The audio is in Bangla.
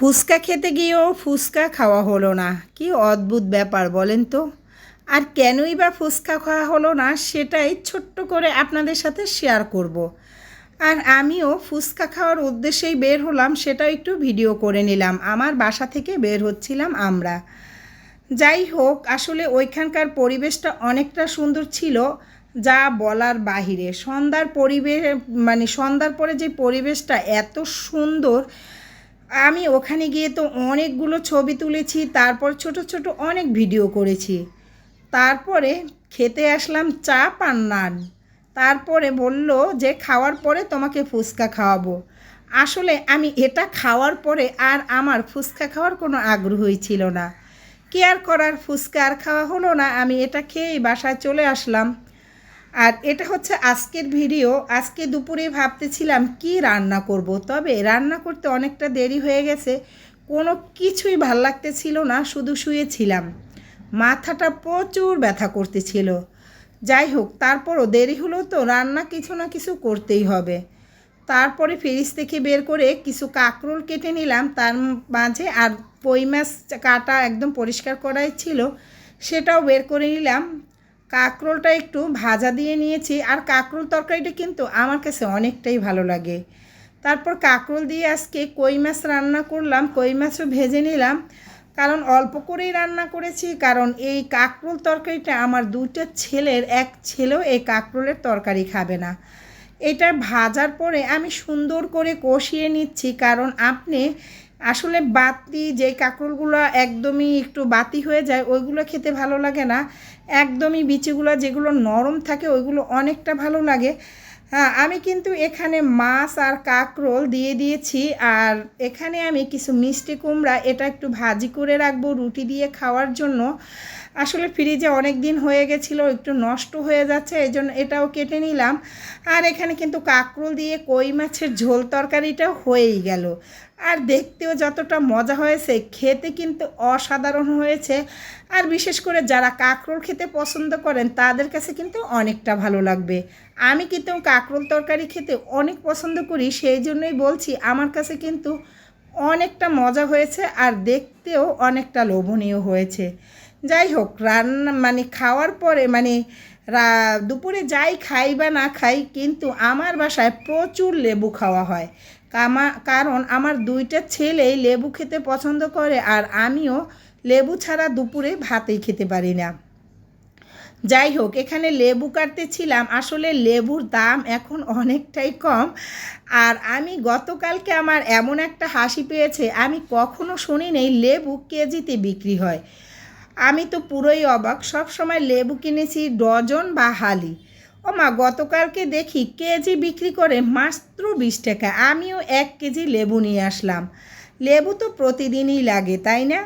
ফুচকা খেতে গিয়েও ফুচকা খাওয়া হলো না। কি অদ্ভুত ব্যাপার বলেন তো। আর কেনই বা ফুচকা খাওয়া হলো না সেটাই ছোট্ট করে আপনাদের সাথে শেয়ার করব। আর আমিও ফুচকা খাওয়ার উদ্দেশ্যেই বের হলাম সেটাও একটু ভিডিও করে নিলাম। আমার বাসা থেকে বের হচ্ছিলাম আমরা। যাই হোক, আসলে ওইখানকার পরিবেশটা অনেকটা সুন্দর ছিল, যা বলার বাহিরে। সন্ধ্যার পরিবেশ মানে সন্ধ্যার পরে যে পরিবেশটা এত সুন্দর আমি ওখানে গিয়ে তো অনেকগুলো ছবি তুলেছি, তারপর ছোট ছোট অনেক ভিডিও করেছি। তারপরে খেতে আসলাম চা পান নান। তারপরে বলল যে খাওয়ার পরে তোমাকে ফুচকা খাওয়াবো। আসলে আমি এটা খাওয়ার পরে আর আমার ফুচকা খাওয়ার কোনো আগ্রহই ছিল না। কেয়ার করার ফুচকা আর খাওয়া হলো না, আমি এটা খেয়েই বাসায় চলে আসলাম। আর এটা হচ্ছে আজকের ভিডিও। আজকে দুপুরে ভাবতেছিলাম কি রান্না করব, তবে রান্না করতে অনেকটা দেরি হয়ে গেছে। কোনো কিছুই ভালো লাগতেছিল না, শুধু শুয়েছিলাম। মাথাটা প্রচুর ব্যথা করতেছিল। যাই হোক, তারপরও দেরি হলেও তো, রান্না কিছু না কিছু করতেই হবে। তারপরে ফ্রিজ থেকে বের করে কিছু কাঁকরোল কেটে নিলাম। তার মাঝে আর পই মাছ কাটা একদম পরিষ্কার করাই ছিল, সেটাও বের করে নিলাম। কাঁকরোলটা একটু ভাজা দিয়ে নিয়েছি, আর কাঁকরোল তরকারিটা কিন্তু আমার কাছে অনেকটাই ভালো লাগে। তারপর কাঁকরোল দিয়ে আজকে কই মাছ রান্না করলাম, কই মাছও ভেজে নিলাম। কারণ অল্প করেই রান্না করেছি, কারণ এই কাঁকরোল তরকারিটা আমার দুইটা ছেলের, এক ছেলেও এই কাঁকরোলের তরকারি খাবে না। এটা ভাজার পরে আমি সুন্দর করে কষিয়ে নিচ্ছি, কারণ আপনি আসলে বাতি যে কাঁকরোলগুলো একদমই একটু বাতি হয়ে যায়, ওইগুলো খেতে ভালো লাগে না। একদমই বিচিগুলো যেগুলো নরম থাকে, ওইগুলো অনেকটা ভালো লাগে। হ্যাঁ আমি কিন্তু এখানে মাছ আর কাঁকরোল দিয়ে দিয়েছি, আর এখানে আমি কিছু মিষ্টি কুমড়া, এটা একটু ভাজি করে রাখব রুটি দিয়ে খাওয়ার জন্য। আসলে ফ্রিজে অনেক দিন হয়ে গেছিল, একটু নষ্ট হয়ে যাচ্ছে, এই জন্য এটাও কেটে নিলাম। আর এখানে কিন্তু কাঁকরোল দিয়ে কই মাছের ঝোল তরকারিটাও হয়েই গেল। আর দেখতেও যতটা মজা হয়েছে, খেতে কিন্তু অসাধারণ হয়েছে। আর বিশেষ করে যারা কাঁকরোল খেতে পছন্দ করেন, তাদের কাছে কিন্তু অনেকটা ভালো লাগবে। আমি কিন্তু কাঁকরোল তরকারি খেতে অনেক পছন্দ করি, সেই জন্যই বলছি আমার কাছে কিন্তু অনেকটা মজা হয়েছে আর দেখতেও অনেকটা লোভনীয় হয়েছে। যাই হোক, রান্না মানে খাওয়ার পরে মানে দুপুরে যাই খাই বা না খাই, কিন্তু আমার বাসায় প্রচুর লেবু খাওয়া হয়। কারণ আমার দুইটা ছেলেই লেবু খেতে পছন্দ করে আর আমিও লেবু ছাড়া দুপুরে ভাতেই খেতে পারি না। যাই হোক, এখানে লেবু কাটতেছিলাম। আসলে লেবুর দাম এখন অনেকটাই কম। আর আমি গতকালকে আমার এমন একটা হাসি পেয়েছে, আমি কখনো শুনি নেই লেবু কেজিতে বিক্রি হয়। আমি তো পুরোই অবাক সব সময় লেবু কিনেছি ডজন বা হালি। ও মা, গতকালকে দেখি কেজি বিক্রি করে মাত্র বিশ টাকা। আমিও এক কেজি লেবু নিয়ে আসলাম। লেবু তো প্রতিদিনই লাগে, তাই না?